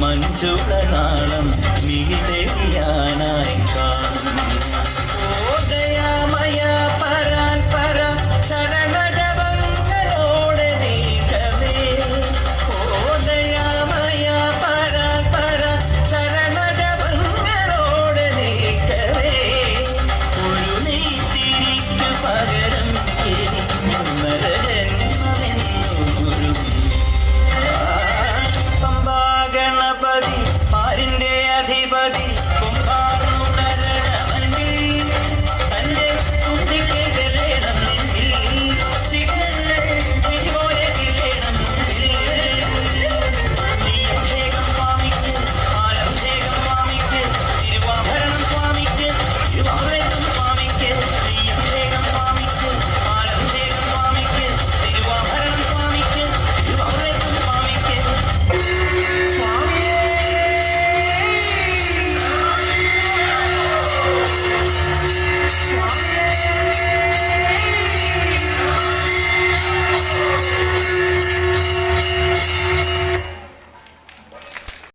മഞ്ചുടനാളം നീ ദേവിയ